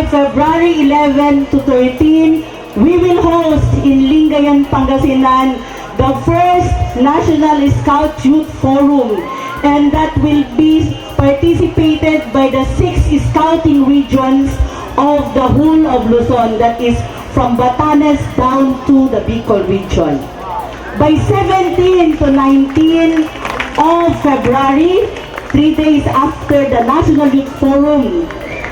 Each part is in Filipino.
February 11 to 13, we will host in Lingayen, Pangasinan, the first National Scout Youth Forum. And that will be participated by the six scouting regions of the whole of Luzon, that is from Batanes down to the Bicol region. By 17 to 19 of February, three days after the National Youth Forum,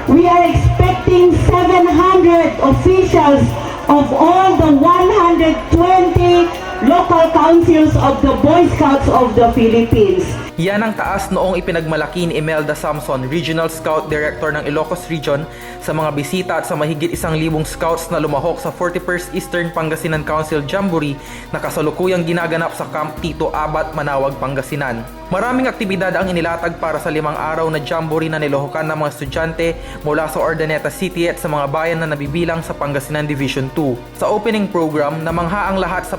we are expecting 700 officials of all the 120 local councils of the Boy Scouts of the Philippines. Yan ang taas noong ipinagmalaki ni Imelda Samson, Regional Scout Director ng Ilocos Region, sa mga bisita at sa mahigit isang libong scouts na lumahok sa 41st Eastern Pangasinan Council Jamboree na kasalukuyang ginaganap sa Camp Tito Abat, Manawag, Pangasinan. Maraming aktibidad ang inilatag para sa limang araw na jamboree na nilohokan ng mga estudyante mula sa Ordaneta City at sa mga bayan na nabibilang sa Pangasinan Division 2. Sa opening program, namangha ang lahat sa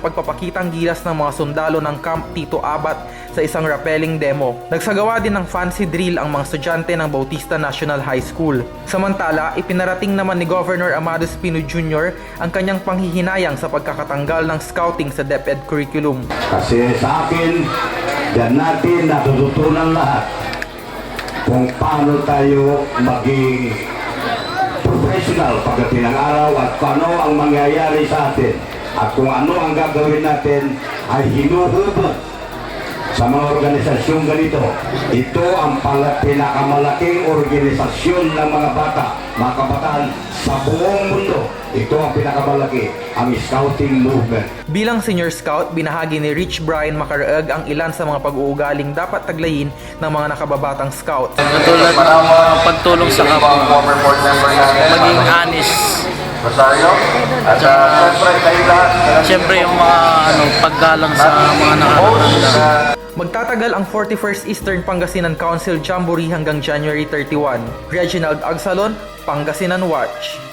pagpapakitang gilas ng mga sundalo ng Camp Tito Abat sa isang rappelling demo. Nagsagawa din ng fancy drill ang mga estudyante ng Bautista National High School. Samantala, ipinarating naman ni Governor Amado Espino Jr. ang kanyang panghihinayang sa pagkakatanggal ng scouting sa DepEd curriculum. Kasi sa akin, dyan natin natututunan lahat kung paano tayo maging professional pagdating ng araw at kung ano ang mangyayari sa atin at kung ano ang gagawin natin ay hinuhubog sa mga organisasyong ganito. Ito ang pinakamalaking organisasyon ng mga bata, mga kabataan sa buong mundo. Ito ang pinakamalaki, ang scouting movement. Bilang senior scout, binahagi ni Rich Brian Macaraeg ang ilan sa mga pag-uugaling dapat taglayin ng mga nakababatang scout. Katulad ng pagtulong sa kapwa, maging honest. Rosario, at uh, siyempre kayo lahat. Siyempre yung mga ano, paggalang sa mga nakakatanda. Magtatagal ang 41st Eastern Pangasinan Council Jamboree hanggang January 31. Reginald Agsalon, Pangasinan Watch.